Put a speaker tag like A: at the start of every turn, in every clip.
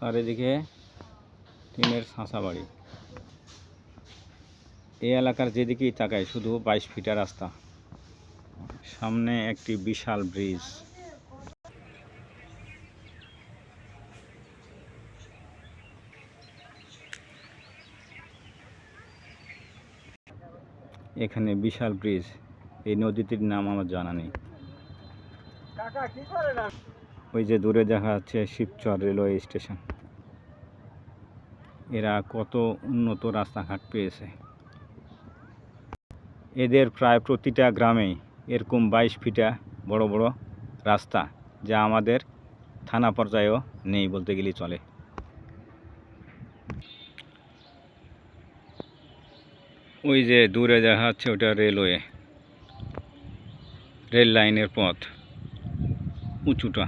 A: চারিদিকে টিনের ছাঁচা বাড়ি। এই এলাকার যেদিকেই তাকায়, শুধু বাইশ ফিটের রাস্তা। সামনে একটি বিশাল ব্রিজ। এখানে বিশাল ব্রিজ। এই নদীটির নাম আমার জানা নেই। ওই যে দূরে দেখা যাচ্ছে শিবচর রেলওয়ে স্টেশন। এরা কত উন্নত রাস্তাঘাট পেয়েছে। এদের প্রায় প্রতিটা গ্রামে এরকম বাইশ ফিটা বড় বড় রাস্তা যা আমাদের থানা পর্যায়েও নেই বলতে গেলে চলে। ওই যে দূরে দেখা যাচ্ছে ওটা রেলওয়ে। রেল লাইনের পথ। উঁচুটা।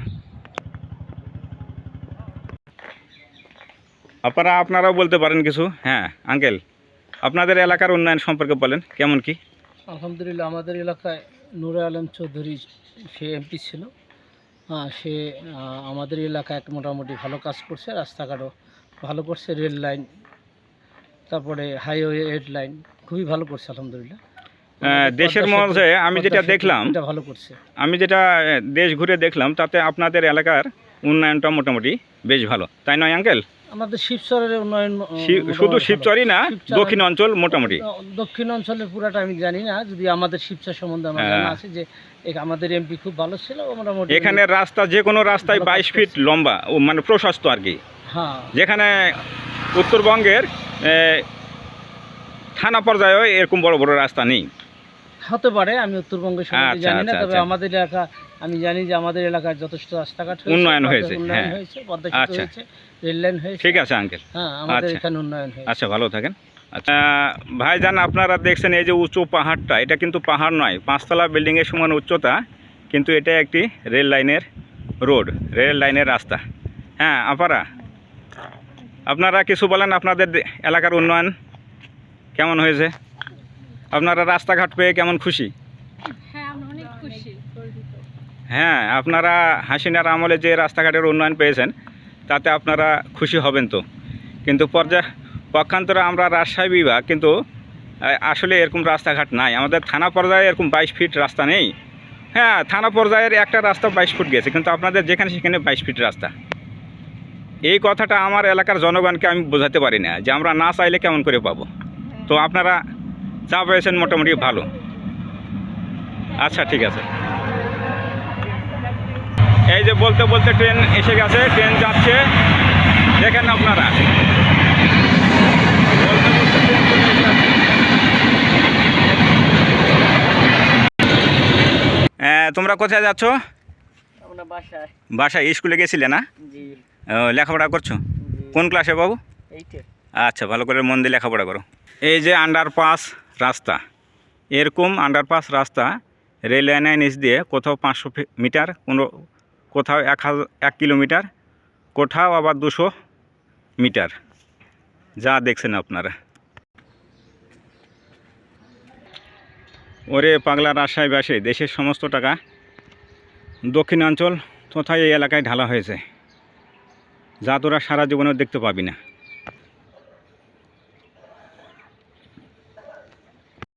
A: আপনারা আপনারাও বলতে পারেন কিছু? হ্যাঁ আঙ্কেল আপনাদের এলাকার উন্নয়ন সম্পর্কে বলেন কেমন কি?
B: আলহামদুলিল্লাহ আমাদের এলাকায় নুরে আলম চৌধুরী সে এমপি ছিল। হ্যাঁ সে আমাদের এলাকায় মোটামুটি ভালো কাজ করছে রাস্তাঘাটও ভালো করছে রেল লাইন তারপরে হাইওয়ে রেড লাইন খুবই ভালো করছে আলহামদুলিল্লাহ।
A: দেশের মধ্যে আমি যেটা দেখলাম
B: ভালো করছে।
A: আমি যেটা দেশ ঘুরে দেখলাম তাতে আপনাদের এলাকার উন্নয়নটা মোটামুটি বেশ ভালো। তাই নয় আঙ্কেল?
B: আমাদের শিবচরের উন্নয়ন
A: শুধু শিবচরই না দক্ষিণ অঞ্চল মোটামুটি
B: দক্ষিণ অঞ্চলের পুরাটা আমি জানি না যদি আমাদের শিবচর সম্বন্ধে আমার
A: হ্যাঁ।
B: জানা আছে যে আমাদের এমপি খুব ভালো ছিল মোটামুটি
A: এখানে রাস্তা যে কোনো রাস্তায় বাইশ ফিট লম্বা মানে প্রশস্ত আর কি
B: হ্যাঁ
A: যেখানে উত্তরবঙ্গের থানা পর্যায়েও এরকম বড় বড় রাস্তা নেই
B: হতে পারে আমি উত্তরবঙ্গের সম্বন্ধে
A: আচ্ছা,
B: জানি না
A: আচ্ছা,
B: তবে
A: আচ্ছা।
B: আমাদের এলাকা আমি জানি যে আমাদের এলাকায় যথেষ্ট রাস্তাঘাট
A: উন্নয়ন হয়েছে,
B: উন্নয়ন
A: হ্যাঁ।
B: হয়েছে পদ্মা সেতু
A: আচ্ছা।
B: হয়েছে রেল লাইন হয়েছে।
A: ঠিক আছে আঙ্কেল
B: হ্যাঁ আমাদের
A: আচ্ছা।
B: এখানে উন্নয়ন হয়েছে।
A: আচ্ছা ভালো থাকেন। আচ্ছা ভাইজান আপনারা দেখছেন এই যে উঁচু পাহাড়টা এটা কিন্তু পাহাড় নয় পাঁচতলা বিল্ডিংয়ের সমান উচ্চতা কিন্তু এটা একটি রেল লাইনের রোড রেল লাইনের রাস্তা। হ্যাঁ আপারা আপনারা কিছু বলেন আপনাদের দে- এলাকার উন্নয়ন কেমন হয়েছে? আপনারা রাস্তাঘাট পেয়ে কেমন খুশি?
C: হ্যাঁ আমরা অনেক খুশি।
A: হ্যাঁ আপনারা হাসিনার আমলে যে রাস্তাঘাটের উন্নয়ন পেয়েছেন তাতে আপনারা খুশি হবেন তো। কিন্তু পর্যা, পক্ষান্তরে আমরা রাজশাহী বিভাগ কিন্তু আসলে এরকম রাস্তাঘাট নাই। আমাদের থানা পর্যায়ে এরকম বাইশ ফিট রাস্তা নেই। হ্যাঁ থানা পর্যায়ের একটা রাস্তা বাইশ ফুট গেছে, কিন্তু আপনাদের যেখানে সেখানে বাইশ ফিট রাস্তা। এই কথাটা আমার এলাকার জনগণকে আমি বোঝাতে পারি না, যে আমরা না চাইলে কেমন করে পাবো। তো আপনারা যা পেয়েছেন মোটামুটি ভালো। আচ্ছা ঠিক আছে। এই যে বলতে বলতে ট্রেন এসে গেছে ট্রেন যাচ্ছে। দেখেন আপনারা। আহ, তোমরা কোথায় যাচ্ছ?
B: বাসায়।
A: স্কুলে গেছিলে না? লেখাপড়া করছ? কোন ক্লাসে বাবু? আচ্ছা ভালো করে মন দিয়ে লেখাপড়া করো। এই যে আন্ডারপাস রাস্তা এরকম আন্ডারপাস রাস্তা রেল লাইনের নিচ দিয়ে কোথাও পাঁচশো মিটার কোনো কোথাও এক এক কিলোমিটার, কোথাও আবার দুশো মিটার। যা দেখছেন আপনারা। ওরে পাগলা রাজশাহীবাসী দেশের সমস্ত টাকা দক্ষিণাঞ্চল তথা এই এলাকায় ঢালা হয়েছে। যা তোরা সারা জীবনেও দেখতে পাবি না।